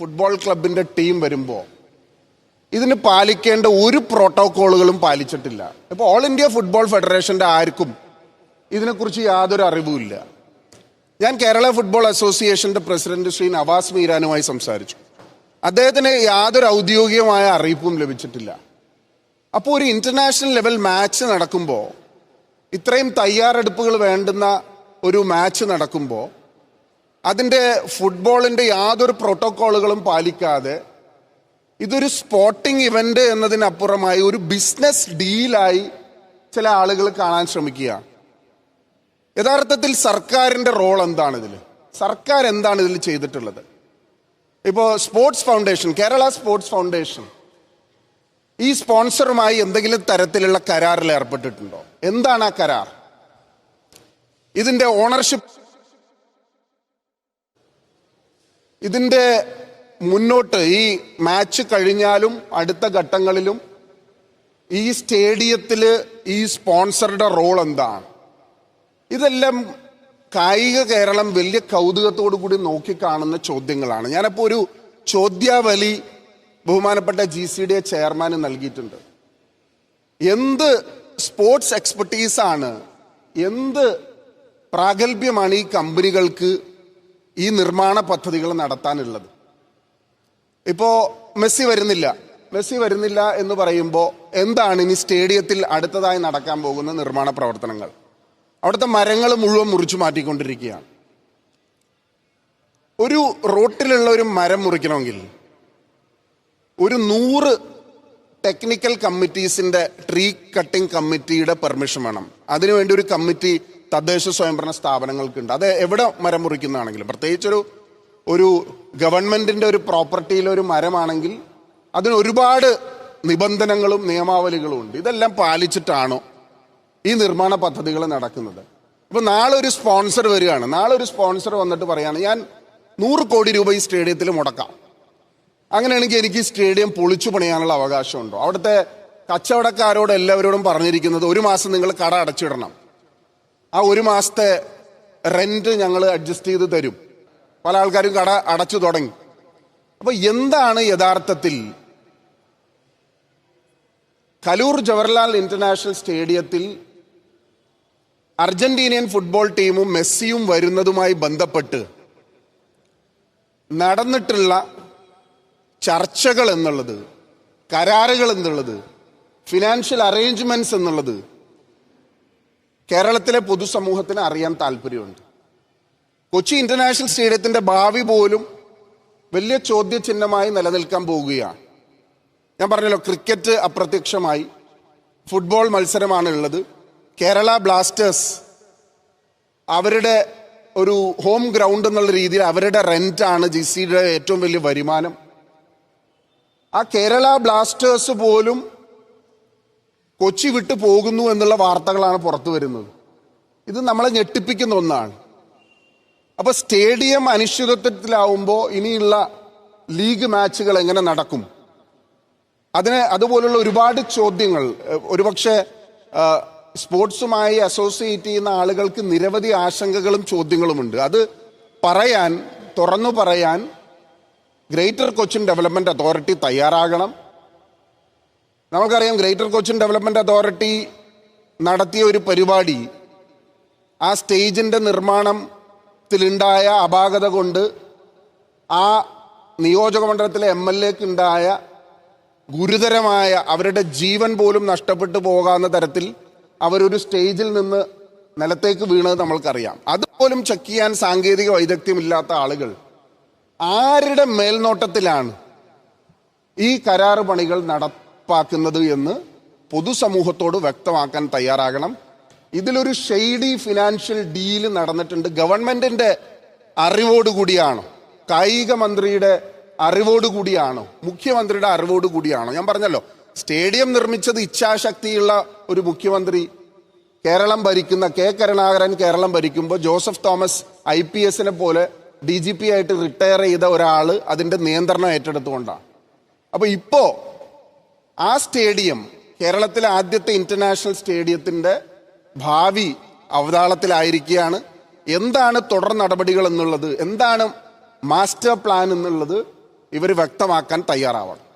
Football ക്ലബിന്റെ team വരുമ്പോൾ ഇതിന് പാലിക്കേണ്ട ഒരു പ്രോട്ടോക്കോളുകളും പാലിച്ചിട്ടില്ല. ഇപ്പോൾ ഓൾ ഇന്ത്യ ഫുട്ബോൾ ഫെഡറേഷന്റെ ആർക്കും ഇതിനെക്കുറിച്ച് യാതൊരു അറിവുമില്ല ഞാൻ കേരള ഫുട്ബോൾ അസോസിയേഷന്റെ പ്രസിഡന്റ് ശ്രീ നവാസ് മീരാനുമായി സംസാരിച്ചു. അദ്ദേഹത്തിന് യാതൊരു ഔദ്യോഗികമായ അറിയിപ്പും ലഭിച്ചിട്ടില്ല. അപ്പോൾ ഒരു ഇന്റർനാഷണൽ ലെവൽ മാച്ച് നടക്കുമ്പോൾ ഇത്രയും തയ്യാറെടുപ്പുകൾ വേണ്ടുന്ന ഒരു മാച്ച് നടക്കുമ്പോൾ അതിന്റെ ഫുട്ബോളിന്റെ യാതൊരു പ്രോട്ടോക്കോളുകളും പാലിക്കാതെ ഇതൊരു സ്പോർട്ടിംഗ് ഇവന്റ് എന്നതിനപ്പുറമായി ഒരു ബിസിനസ് ഡീലായി ചില ആളുകൾ കാണാൻ ശ്രമിക്കുക. യഥാർത്ഥത്തിൽ സർക്കാരിന്റെ റോൾ എന്താണ് ഇതിൽ സർക്കാർ എന്താണ് ഇതിൽ ചെയ്തിട്ടുള്ളത്? ഇപ്പോൾ sports foundation Kerala sports foundation ഈ സ്പോൺസറുമായി എന്തെങ്കിലും തരത്തിലുള്ള കരാറിൽ ഏർപ്പെട്ടിട്ടുണ്ടോ? എന്താണ് ആ കരാർ? ഇതിന്റെ ഓണർഷിപ്പ് ഇതിന്റെ മുന്നോട്ട് ഈ മാച്ച് കഴിഞ്ഞാലും അടുത്ത ഘട്ടങ്ങളിലും ഈ സ്റ്റേഡിയത്തിൽ ഈ സ്പോൺസറുടെ റോൾ എന്താണ്? ഇതെല്ലാം കായിക കേരളം വലിയ കൗതുകത്തോടു കൂടി നോക്കിക്കാണുന്ന ചോദ്യങ്ങളാണ്. ഞാനപ്പോൾ ഒരു ചോദ്യാവലി ബഹുമാനപ്പെട്ട ജി സി ഡി എ ചെയർമാന് നൽകിയിട്ടുണ്ട്. എന്ത് സ്പോർട്സ് എക്സ്പെർട്ടീസാണ് എന്ത് പ്രാഗൽഭ്യമാണ് ഈ കമ്പനികൾക്ക് ഈ നിർമ്മാണ പദ്ധതികൾ നടത്താനുള്ളത്. ഇപ്പോൾ മെസ്സി വരുന്നില്ല. മെസ്സി വരുന്നില്ല എന്ന് പറയുമ്പോൾ എന്താണ് ഇനി സ്റ്റേഡിയത്തിൽ അടുത്തതായി നടക്കാൻ പോകുന്ന നിർമ്മാണ പ്രവർത്തനങ്ങൾ? അവിടുത്തെ മരങ്ങൾ മുഴുവൻ മുറിച്ചു മാറ്റിക്കൊണ്ടിരിക്കുകയാണ്. ഒരു റോട്ടിലുള്ള ഒരു മരം മുറിക്കണമെങ്കിൽ ഒരു നൂറ് ടെക്നിക്കൽ കമ്മിറ്റീസിന്റെ ട്രീ കട്ടിംഗ് കമ്മിറ്റിയുടെ പെർമിഷൻ വേണം. അതിനുവേണ്ടി ഒരു കമ്മിറ്റി തദ്ദേശ സ്വയംഭരണ സ്ഥാപനങ്ങൾക്കുണ്ട്. അത് എവിടെ മരം മുറിക്കുന്നതാണെങ്കിലും പ്രത്യേകിച്ചൊരു ഒരു ഗവൺമെന്റിന്റെ ഒരു പ്രോപ്പർട്ടിയിലെ ഒരു മരമാണെങ്കിൽ അതിന് ഒരുപാട് നിബന്ധനകളും നിയമാവലികളും ഉണ്ട്. ഇതെല്ലാം പാലിച്ചിട്ടാണോ ഈ നിർമ്മാണ പദ്ധതികൾ നടക്കുന്നത്. ഇപ്പൊ നാളെ ഒരു സ്പോൺസർ വരികയാണ്. നാളെ ഒരു സ്പോൺസർ വന്നിട്ട് പറയാണ് ഞാൻ നൂറ് കോടി രൂപ ഈ സ്റ്റേഡിയത്തിൽ മുടക്കാം. അങ്ങനെയാണെങ്കിൽ എനിക്ക് സ്റ്റേഡിയം പൊളിച്ചു പണിയാനുള്ള അവകാശമുണ്ടോ? അവിടുത്തെ കച്ചവടക്കാരോട് എല്ലാവരോടും പറഞ്ഞിരിക്കുന്നത് ഒരു മാസം നിങ്ങൾ കട അടച്ചിടണം. ആ ഒരു മാസത്തെ റെന്റ് ഞങ്ങൾ അഡ്ജസ്റ്റ് ചെയ്ത് തരും. പല ആൾക്കാരും കട അടച്ചു തുടങ്ങി. അപ്പൊ എന്താണ് യഥാർത്ഥത്തിൽ കലൂർ ജവഹർലാൽ ഇന്റർനാഷണൽ സ്റ്റേഡിയത്തിൽ അർജന്റീനിയൻ ഫുട്ബോൾ ടീമും മെസ്സിയും വരുന്നതുമായി ബന്ധപ്പെട്ട് നടന്നിട്ടുള്ള ചർച്ചകൾ എന്നുള്ളത് കരാറുകൾ എന്നുള്ളത് ഫിനാൻഷ്യൽ അറേഞ്ച്മെന്റ്സ് എന്നുള്ളത് കേരളത്തിലെ പൊതുസമൂഹത്തിന് അറിയാൻ താല്പര്യമുണ്ട്. കൊച്ചി ഇന്റർനാഷണൽ സ്റ്റേഡിയത്തിന്റെ ഭാവി പോലും വലിയ ചോദ്യചിഹ്നമായി നിലനിൽക്കാൻ പോവുകയാണ്. ഞാൻ പറഞ്ഞല്ലോ ക്രിക്കറ്റ് അപ്രത്യക്ഷമായി. ഫുട്ബോൾ മത്സരമാണ് ഉള്ളത് കേരള ബ്ലാസ്റ്റേഴ്സ് അവരുടെ ഒരു ഹോം ഗ്രൗണ്ട് എന്നുള്ള രീതിയിൽ അവരുടെ റെന്റാണ് ജി സിയുടെ ഏറ്റവും വലിയ വരുമാനം. ആ കേരള ബ്ലാസ്റ്റേഴ്സ് പോലും കൊച്ചി വിട്ടു പോകുന്നു എന്നുള്ള വാർത്തകളാണ് പുറത്തു വരുന്നത്. ഇത് നമ്മളെ ഞെട്ടിപ്പിക്കുന്ന ഒന്നാണ്. അപ്പൊ സ്റ്റേഡിയം അനിശ്ചിതത്വത്തിലാവുമ്പോൾ ഇനിയുള്ള ലീഗ് മാച്ചുകൾ എങ്ങനെ നടക്കും? അതിന് അതുപോലുള്ള ഒരുപാട് ചോദ്യങ്ങൾ ഒരുപക്ഷെ സ്പോർട്സുമായി അസോസിയേറ്റ് ചെയ്യുന്ന ആളുകൾക്ക് നിരവധി ആശങ്കകളും ചോദ്യങ്ങളുമുണ്ട്. അത് പറയാൻ തുറന്നു പറയാൻ ഗ്രേറ്റർ കൊച്ചിൻ ഡെവലപ്മെന്റ് അതോറിറ്റി തയ്യാറാകണം. നമുക്കറിയാം ഗ്രേറ്റർ കൊച്ചിൻ ഡെവലപ്മെന്റ് അതോറിറ്റി നടത്തിയ ഒരു പരിപാടി ആ സ്റ്റേജിന്റെ നിർമ്മാണത്തിലുണ്ടായ അപാകത കൊണ്ട് ആ നിയോജക മണ്ഡലത്തിലെ എം എൽ എക്ക് ഉണ്ടായ ഗുരുതരമായ അവരുടെ ജീവൻ പോലും നഷ്ടപ്പെട്ടു പോകാവുന്ന തരത്തിൽ അവരൊരു സ്റ്റേജിൽ നിന്ന് നിലത്തേക്ക് വീണത് നമ്മൾക്കറിയാം. അതുപോലും ചെക്ക് ചെയ്യാൻ സാങ്കേതിക വൈദഗ്ധ്യമില്ലാത്ത ആളുകൾ ആരുടെ മേൽനോട്ടത്തിലാണ് ഈ കരാറ് പണികൾ നടപ്പാക്കുന്നത് എന്ന് പൊതുസമൂഹത്തോട് വ്യക്തമാക്കാൻ തയ്യാറാകണം. ഇതിലൊരു ഷെയ്ഡി ഫിനാൻഷ്യൽ ഡീൽ നടന്നിട്ടുണ്ട്. ഗവൺമെന്റിന്റെ അറിവോടുകൂടിയാണോ. കായിക മന്ത്രിയുടെ അറിവോടുകൂടിയാണോ. മുഖ്യമന്ത്രിയുടെ അറിവോടുകൂടിയാണോ. ഞാൻ പറഞ്ഞല്ലോ സ്റ്റേഡിയം നിർമ്മിച്ചത് ഇച്ഛാശക്തിയുള്ള ഒരു മുഖ്യമന്ത്രി കേരളം ഭരിക്കുന്ന കെ കരുണാകരൻ കേരളം ഭരിക്കുമ്പോൾ ജോസഫ് തോമസ് ഐ പി എസിനെ പോലെ ഡി ജി പി ആയിട്ട് റിട്ടയർ ചെയ്ത ഒരാൾ അതിന്റെ നിയന്ത്രണം ഏറ്റെടുത്തുകൊണ്ടാണ്. അപ്പൊ ഇപ്പോ ആ സ്റ്റേഡിയം കേരളത്തിലെ ആദ്യത്തെ ഇന്റർനാഷണൽ സ്റ്റേഡിയത്തിന്റെ ഭാവി അവതാളത്തിലായിരിക്കുകയാണ്. എന്താണ് തുടർ നടപടികൾ എന്നുള്ളത് എന്താണ് മാസ്റ്റർ പ്ലാൻ എന്നുള്ളത് ഇവർ വ്യക്തമാക്കാൻ തയ്യാറാവണം.